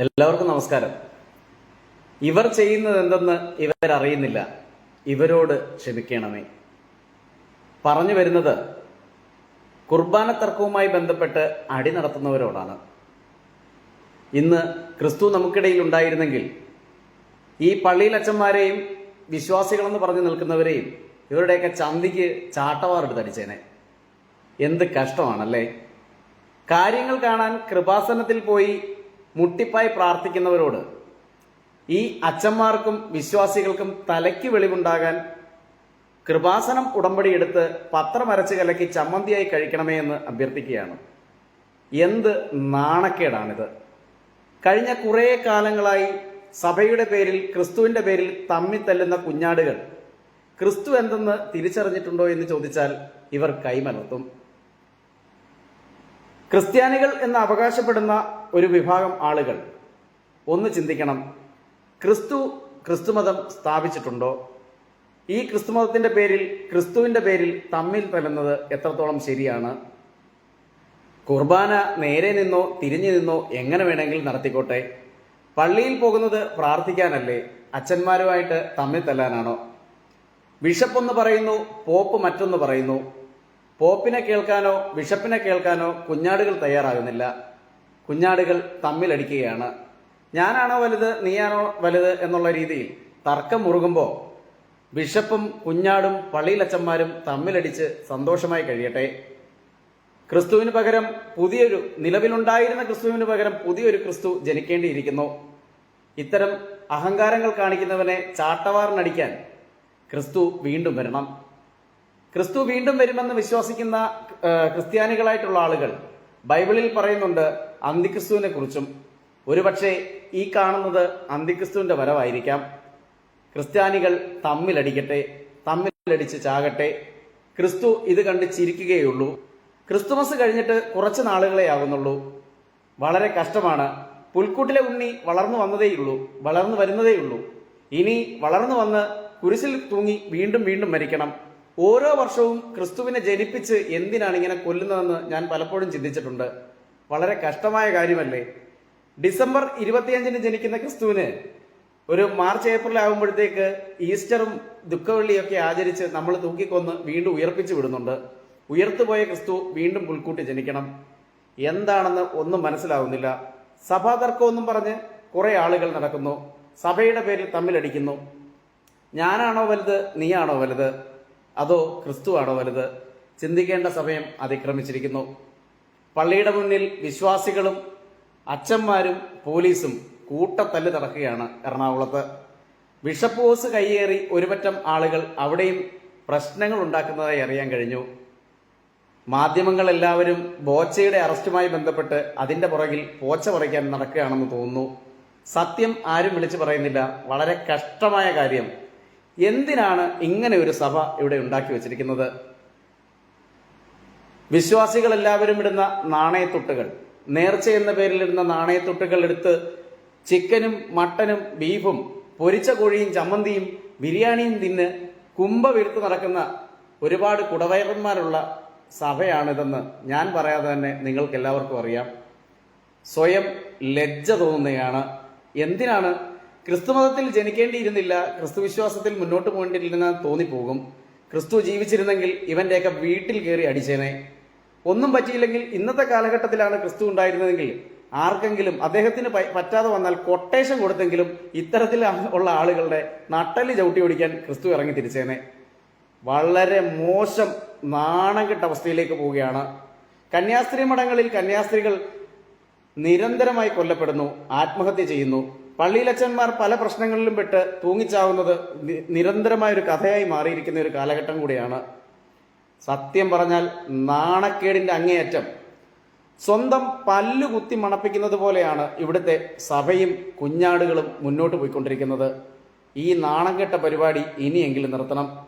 എല്ലാവർക്കും നമസ്കാരം. ഇവർ ചെയ്യുന്നത് എന്തെന്ന് ഇവരറിയുന്നില്ല. ഇവരോട് ക്ഷമിക്കണമേ. പറഞ്ഞു വരുന്നത് കുർബാന തർക്കവുമായി ബന്ധപ്പെട്ട് അടി നടത്തുന്നവരോടാണ്. ഇന്ന് ക്രിസ്തു നമുക്കിടയിൽ ഉണ്ടായിരുന്നെങ്കിൽ ഈ പള്ളിയിലച്ചന്മാരെയും വിശ്വാസികളെന്ന് പറഞ്ഞു നിൽക്കുന്നവരെയും ഇവരുടെയൊക്കെ ചന്തിക്ക് ചാട്ടവാറെടുത്തടിച്ചേനെ എന്ത് കഷ്ടമാണല്ലേ? കാര്യങ്ങൾ കാണാൻ കൃപാസനത്തിൽ പോയി മുട്ടിപ്പായി പ്രാർത്ഥിക്കുന്നവരോട് ഈ അച്ഛന്മാർക്കും വിശ്വാസികൾക്കും തലയ്ക്ക് വെളിവുണ്ടാകാൻ കൃപാസനം ഉടമ്പടി എടുത്ത് പത്രമരച്ച് കലക്കി ചമ്മന്തിയായി കഴിക്കണമേ എന്ന് അഭ്യർത്ഥിക്കുകയാണ്. എന്ത് നാണക്കേടാണിത്. കഴിഞ്ഞ കുറേ കാലങ്ങളായി സഭയുടെ പേരിൽ ക്രിസ്തുവിന്റെ പേരിൽ തമ്മി തല്ലുന്ന കുഞ്ഞാടുകൾ ക്രിസ്തു എന്തെന്ന് തിരിച്ചറിഞ്ഞിട്ടുണ്ടോ എന്ന് ചോദിച്ചാൽ ഇവർ കൈമലർത്തും. ക്രിസ്ത്യാനികൾ എന്ന് അവകാശപ്പെടുന്ന ഒരു വിഭാഗം ആളുകൾ ഒന്ന് ചിന്തിക്കണം. ക്രിസ്തു ക്രിസ്തുമതം സ്ഥാപിച്ചിട്ടുണ്ടോ? ഈ ക്രിസ്തുമതത്തിന്റെ പേരിൽ ക്രിസ്തുവിന്റെ പേരിൽ തമ്മിൽ തല്ലുന്നത് എത്രത്തോളം ശരിയാണ്? കുർബാന നേരെ നിന്നോ തിരിഞ്ഞു നിന്നോ എങ്ങനെ വേണമെങ്കിലും നടത്തിക്കോട്ടെ. പള്ളിയിൽ പോകുന്നത് പ്രാർത്ഥിക്കാനല്ലേ അച്ഛന്മാരുമായിട്ട് തമ്മിൽ തല്ലാനാണോ? ബിഷപ്പ് ഒന്ന് പറയുന്നു പോപ്പ് മറ്റൊന്ന് പറയുന്നു. പോപ്പിനെ കേൾക്കാനോ ബിഷപ്പിനെ കേൾക്കാനോ കുഞ്ഞാടുകൾ തയ്യാറാകുന്നില്ല. കുഞ്ഞാടുകൾ തമ്മിലടിക്കുകയാണ്. ഞാനാണോ വലുത് നീയാണോ വലുത് എന്നുള്ള രീതിയിൽ തർക്കം മുറുകുമ്പോൾ ബിഷപ്പും കുഞ്ഞാടും പള്ളിയിലച്ചന്മാരും തമ്മിലടിച്ച് സന്തോഷമായി കഴിയട്ടെ. ക്രിസ്തുവിന് പകരം പുതിയൊരു നിലവിലുണ്ടായിരുന്ന ക്രിസ്തുവിന് പകരം പുതിയൊരു ക്രിസ്തു ജനിക്കേണ്ടിയിരിക്കുന്നു. ഇത്തരം അഹങ്കാരങ്ങൾ കാണിക്കുന്നവനെ ചാട്ടവാറിനടിക്കാൻ ക്രിസ്തു വീണ്ടും വരണം. ക്രിസ്തു വീണ്ടും വരുമെന്ന് വിശ്വസിക്കുന്ന ക്രിസ്ത്യാനികളായിട്ടുള്ള ആളുകൾ ബൈബിളിൽ പറയുന്നുണ്ട് അന്തിക്രിസ്തുവിനെ കുറിച്ചും ഒരുപക്ഷെ ഈ കാണുന്നത് അന്തിക്രിസ്തുവിന്റെ വരവായിരിക്കാം. ക്രിസ്ത്യാനികൾ തമ്മിലടിക്കട്ടെ തമ്മിലടിച്ച് ചാകട്ടെ. ക്രിസ്തു ഇത് കണ്ട് ചിരിക്കുകയുള്ളൂ ക്രിസ്തുമസ് കഴിഞ്ഞിട്ട് കുറച്ച് നാളുകളെ ആകുന്നുള്ളൂ. വളരെ കഷ്ടമാണ്. പുൽക്കൂട്ടിലെ ഉണ്ണി വളർന്നു വന്നതേയുള്ളൂ വളർന്നു വരുന്നതേയുള്ളൂ. ഇനി വളർന്നു വന്ന് കുരിശിൽ തൂങ്ങി വീണ്ടും വീണ്ടും മരിക്കണം. ഓരോ വർഷവും ക്രിസ്തുവിനെ ജനിപ്പിച്ച് എന്തിനാണ് ഇങ്ങനെ കൊല്ലുന്നതെന്ന് ഞാൻ പലപ്പോഴും ചിന്തിച്ചിട്ടുണ്ട്. വളരെ കഷ്ടമായ കാര്യമല്ലേ? ഡിസംബർ ഇരുപത്തിയഞ്ചിന് ജനിക്കുന്ന ക്രിസ്തുവിന് ഒരു മാർച്ച് ഏപ്രിൽ ആകുമ്പോഴത്തേക്ക് ഈസ്റ്ററും ദുഃഖവെള്ളിയൊക്കെ ആചരിച്ച് നമ്മൾ തൂക്കിക്കൊന്ന് വീണ്ടും ഉയർപ്പിച്ചു വിടുന്നുണ്ട്. ഉയർത്തുപോയ ക്രിസ്തു വീണ്ടും പുൽക്കൂട്ടി ജനിക്കണം. എന്താണെന്ന് ഒന്നും മനസ്സിലാവുന്നില്ല. സഭാതർക്കമൊന്നും പറഞ്ഞ് കുറേ ആളുകൾ നടക്കുന്നു. സഭയുടെ പേരിൽ തമ്മിലടിക്കുന്നു. ഞാനാണോ വലുത്? നീയാണോ വലുത്? അതോ ക്രിസ്തുവാണോ വലുത്? ചിന്തിക്കേണ്ട സമയം അതിക്രമിച്ചിരിക്കുന്നു. പള്ളിയുടെ മുന്നിൽ വിശ്വാസികളും അച്ഛന്മാരും പോലീസും കൂട്ടത്തല്ല് നടക്കുകയാണ് എറണാകുളത്ത്. ബിഷപ്പ് ഹോസ് കയ്യേറി ഒരുപറ്റം ആളുകൾ അവിടെയും പ്രശ്നങ്ങൾ ഉണ്ടാക്കുന്നതായി അറിയാൻ കഴിഞ്ഞു. മാധ്യമങ്ങൾ എല്ലാവരും ബോച്ചയുടെ അറസ്റ്റുമായി ബന്ധപ്പെട്ട് അതിന്റെ പുറകിൽ പോച്ച പറിക്കാൻ നടക്കുകയാണെന്ന് തോന്നുന്നു. സത്യം ആരും വിളിച്ചു പറയുന്നില്ല. വളരെ കഷ്ടമായ കാര്യം. എന്തിനാണ് ഇങ്ങനെ ഒരു സഭ ഇവിടെ ഉണ്ടാക്കി വെച്ചിരിക്കുന്നത്? വിശ്വാസികൾ എല്ലാവരും ഇടുന്ന നാണയത്തൊട്ടുകൾ. നേർച്ച എന്ന പേരിൽ ഇടുന്ന നാണയത്തൊട്ടുകൾ എടുത്ത് ചിക്കനും മട്ടനും ബീഫും പൊരിച്ച കോഴിയും ചമ്മന്തിയും ബിരിയാണിയും തിന്ന് കുമ്പ വീർത്ത് നടക്കുന്ന ഒരുപാട് കുടവയറന്മാരുള്ള സഭയാണിതെന്ന് ഞാൻ പറയാതെ തന്നെ നിങ്ങൾക്ക് എല്ലാവർക്കും അറിയാം. സ്വയം ലജ്ജ തോന്നുകയാണ്. എന്തിനാണ്? ക്രിസ്തുമതത്തിൽ ജനിക്കേണ്ടിയിരുന്നില്ല ക്രിസ്തു വിശ്വാസത്തിൽ മുന്നോട്ട് പോകേണ്ടിയിരുന്ന തോന്നിപ്പോകും. ക്രിസ്തു ജീവിച്ചിരുന്നെങ്കിൽ ഇവന്റെയൊക്കെ വീട്ടിൽ കയറി അടിച്ചേനെ. ഒന്നും പറ്റിയില്ലെങ്കിൽ ഇന്നത്തെ കാലഘട്ടത്തിലാണ് ക്രിസ്തു ഉണ്ടായിരുന്നതെങ്കിൽ ആർക്കെങ്കിലും അദ്ദേഹത്തിന് പറ്റാതെ വന്നാൽ കൊട്ടേഷൻ കൊടുത്തെങ്കിലും ഇത്തരത്തിൽ ഉള്ള ആളുകളുടെ നട്ടൽ ചവിട്ടി ഓടിക്കാൻ ക്രിസ്തു ഇറങ്ങി തിരിച്ചേനെ. വളരെ മോശം നാണം കെട്ട അവസ്ഥയിലേക്ക് പോവുകയാണ്. കന്യാസ്ത്രീ മഠങ്ങളിൽ കന്യാസ്ത്രീകൾ നിരന്തരമായി കൊല്ലപ്പെടുന്നു ആത്മഹത്യ ചെയ്യുന്നു. പള്ളിയിലച്ചന്മാർ പല പ്രശ്നങ്ങളിലും പെട്ട് തൂങ്ങിച്ചാവുന്നത് നിരന്തരമായ ഒരു കഥയായി മാറിയിരിക്കുന്ന ഒരു കാലഘട്ടം കൂടിയാണ്. സത്യം പറഞ്ഞാൽ നാണക്കേടിന്റെ അങ്ങേയറ്റം. സ്വന്തം പല്ലു കുത്തി മണപ്പിക്കുന്നത് പോലെയാണ് ഇവിടുത്തെ സഭയും കുഞ്ഞാടുകളും മുന്നോട്ട് പോയിക്കൊണ്ടിരിക്കുന്നത്. ഈ നാണം കെട്ട പരിപാടി ഇനിയെങ്കിലും നിർത്തണം.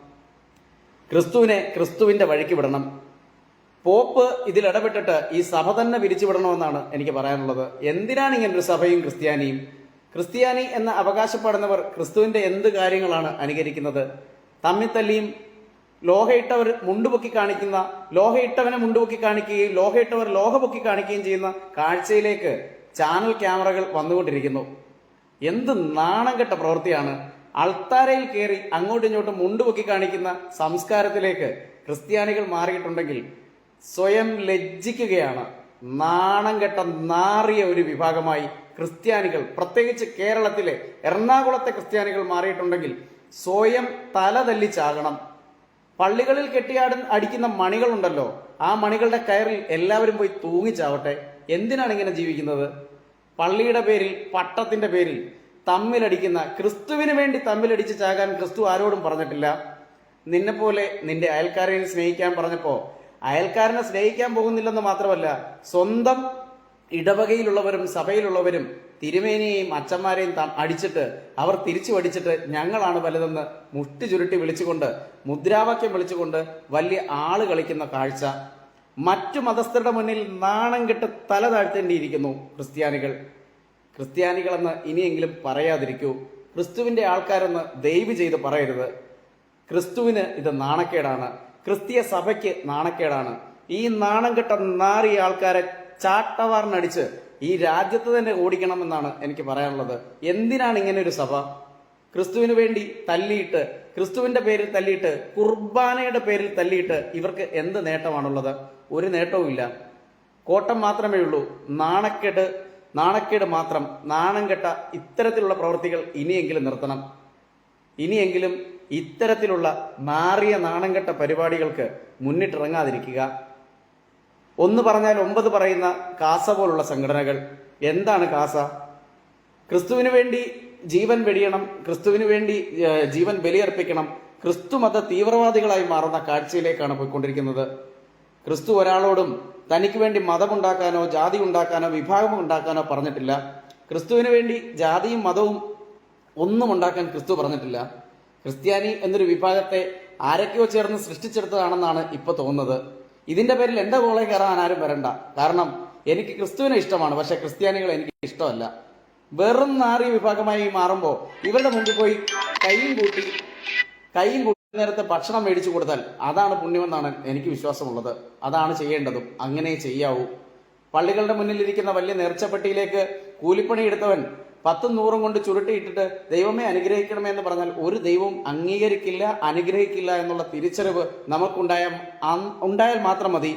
ക്രിസ്തുവിനെ ക്രിസ്തുവിന്റെ വഴിക്ക് വിടണം. പോപ്പ് ഇതിൽ ഇടപെട്ടിട്ട് ഈ സഭ തന്നെ പിരിച്ചുവിടണമെന്നാണ് എനിക്ക് പറയാനുള്ളത്. എന്തിനാണ് ഇങ്ങനെ ഒരു സഭയും ക്രിസ്ത്യാനിയും? ക്രിസ്ത്യാനി എന്ന് അവകാശപ്പെടുന്നവർ ക്രിസ്തുവിന്റെ എന്ത് കാര്യങ്ങളാണ് അനുകരിക്കുന്നത്? തമ്മിത്തല്ലിയും ലോഹയിട്ടവർ മുണ്ടുപൊക്കി കാണിക്കുന്ന ലോഹയിട്ടവനെ മുണ്ടുപൊക്കി കാണിക്കുകയും ലോഹയിട്ടവർ ലോഹ പൊക്കി കാണിക്കുകയും ചെയ്യുന്ന കാഴ്ചയിലേക്ക് ചാനൽ ക്യാമറകൾ വന്നുകൊണ്ടിരിക്കുന്നു. എന്ത് നാണം കെട്ട പ്രവൃത്തിയാണ്. അൾത്താരയിൽ കയറി അങ്ങോട്ടും ഇങ്ങോട്ടും മുണ്ടുപൊക്കി കാണിക്കുന്ന സംസ്കാരത്തിലേക്ക് ക്രിസ്ത്യാനികൾ മാറിയിട്ടുണ്ടെങ്കിൽ സ്വയം ലജ്ജിക്കുകയാണ്. നാണം കെട്ട നാറിയ ഒരു വിഭാഗമായി ക്രിസ്ത്യാനികൾ പ്രത്യേകിച്ച് കേരളത്തിലെ എറണാകുളത്തെ ക്രിസ്ത്യാനികൾ മാറിയിട്ടുണ്ടെങ്കിൽ സ്വയം തല തല്ലിച്ചാകണം പള്ളികളിൽ കെട്ടിയാടൻ അടിക്കുന്ന മണികളുണ്ടല്ലോ. ആ മണികളുടെ കയറിൽ എല്ലാവരും പോയി തൂങ്ങിച്ചാവട്ടെ എന്തിനാണ് ഇങ്ങനെ ജീവിക്കുന്നത്? പള്ളിയുടെ പേരിൽ പട്ടത്തിന്റെ പേരിൽ തമ്മിലടിക്കുന്ന ക്രിസ്തുവിന് വേണ്ടി തമ്മിലടിച്ച് ചാകാൻ ക്രിസ്തു ആരോടും പറഞ്ഞിട്ടില്ല. നിന്നെപ്പോലെ നിന്റെ അയൽക്കാരനെ സ്നേഹിക്കാൻ പറഞ്ഞപ്പോ അയൽക്കാരനെ സ്നേഹിക്കാൻ പോകുന്നില്ലെന്ന് മാത്രമല്ല സ്വന്തം ഇടവകയിലുള്ളവരും സഭയിലുള്ളവരും തിരുമേനിയെയും അച്ഛന്മാരെയും അടിച്ചിട്ട് അവർ തിരിച്ചു അടിച്ചിട്ട് ഞങ്ങളാണ് വലുതെന്ന് മുട്ടി ചുരുട്ടി വിളിച്ചുകൊണ്ട് മുദ്രാവാക്യം വിളിച്ചുകൊണ്ട് വലിയ ആൾ കളിക്കുന്ന കാഴ്ച. മറ്റു മതസ്ഥരുടെ മുന്നിൽ നാണം കെട്ട് തല താഴ്ത്തേണ്ടിയിരിക്കുന്നു ക്രിസ്ത്യാനികൾ. ക്രിസ്ത്യാനികളെന്ന് ഇനിയെങ്കിലും പറയാതിരിക്കൂ. ക്രിസ്തുവിന്റെ ആൾക്കാരെന്ന് ദയവ് ചെയ്ത് പറയരുത്. ക്രിസ്തുവിന് ഇത് നാണക്കേടാണ്. ക്രിസ്തീയ സഭയ്ക്ക് നാണക്കേടാണ്. ഈ നാണം കെട്ട നാറിയ ആൾക്കാരെ ചാട്ടവാറിനടിച്ച് ഈ രാജ്യത്ത് തന്നെ ഓടിക്കണമെന്നാണ് എനിക്ക് പറയാനുള്ളത്. എന്തിനാണ് ഇങ്ങനെ ഒരു സഭ? ക്രിസ്തുവിന് വേണ്ടി തല്ലിയിട്ട് ക്രിസ്തുവിന്റെ പേരിൽ തല്ലിയിട്ട് കുർബാനയുടെ പേരിൽ തല്ലിയിട്ട് ഇവർക്ക് എന്ത് നേട്ടമാണുള്ളത്? ഒരു നേട്ടവുമില്ല കോട്ടം മാത്രമേ ഉള്ളൂ. നാണക്കേട് നാണക്കേട് മാത്രം. നാണം കെട്ട ഇത്തരത്തിലുള്ള പ്രവൃത്തികൾ ഇനിയെങ്കിലും നിർത്തണം. ഇനിയെങ്കിലും ഇത്തരത്തിലുള്ള മാറിയ നാണം കെട്ട പരിപാടികൾക്ക് മുന്നിട്ടിറങ്ങാതിരിക്കുക. ഒന്ന് പറഞ്ഞാൽ ഒമ്പത് പറയുന്ന കാസ പോലുള്ള സംഘടനകൾ. എന്താണ് കാസ? ക്രിസ്തുവിന് വേണ്ടി ജീവൻ വെടിയണം ക്രിസ്തുവിന് വേണ്ടി ജീവൻ ബലിയർപ്പിക്കണം ക്രിസ്തു മത തീവ്രവാദികളായി മാറുന്ന കാഴ്ചയിലേക്കാണ് പോയിക്കൊണ്ടിരിക്കുന്നത്. ക്രിസ്തു ഒരാളോടും തനിക്ക് വേണ്ടി മതമുണ്ടാക്കാനോ ജാതി ഉണ്ടാക്കാനോ വിഭാഗം ഉണ്ടാക്കാനോ പറഞ്ഞിട്ടില്ല. ക്രിസ്തുവിന് വേണ്ടി ജാതിയും മതവും ഒന്നും ഉണ്ടാക്കാൻ ക്രിസ്തു പറഞ്ഞിട്ടില്ല. ക്രിസ്ത്യാനി എന്നൊരു വിഭാഗത്തെ ആരൊക്കെയോ ചേർന്ന് സൃഷ്ടിച്ചെടുത്തതാണെന്നാണ് ഇപ്പൊ തോന്നുന്നത്. ഇതിന്റെ പേരിൽ എന്റെ കോളേജ് കയറാൻ ആരും വരണ്ട. കാരണം എനിക്ക് ക്രിസ്തുവിനെ ഇഷ്ടമാണ് പക്ഷെ ക്രിസ്ത്യാനികൾ എനിക്ക് ഇഷ്ടമല്ല. വെറും നാറി വിഭാഗമായി മാറുമ്പോൾ ഇവരുടെ മുമ്പിൽ പോയി കൈയും കൂട്ടി കൈയും കൂട്ടി നേരത്തെ ഭക്ഷണം മേടിച്ചു കൊടുത്താൽ അതാണ് പുണ്യമെന്നാണ് എനിക്ക് വിശ്വാസമുള്ളത്. അതാണ് ചെയ്യേണ്ടതും. അങ്ങനെ ചെയ്യാവൂ. പള്ളികളുടെ മുന്നിലിരിക്കുന്ന വലിയ നേർച്ചപ്പെട്ടിയിലേക്ക് കൂലിപ്പണി എടുത്തവൻ പത്തും നൂറും കൊണ്ട് ചുരുട്ടിയിട്ടിട്ട് ദൈവമേ അനുഗ്രഹിക്കണമേ എന്ന് പറഞ്ഞാൽ ഒരു ദൈവം അംഗീകരിക്കില്ല അനുഗ്രഹിക്കില്ല എന്നുള്ള തിരിച്ചറിവ് നമുക്കുണ്ടായ ഉണ്ടായാൽ മാത്രം മതി.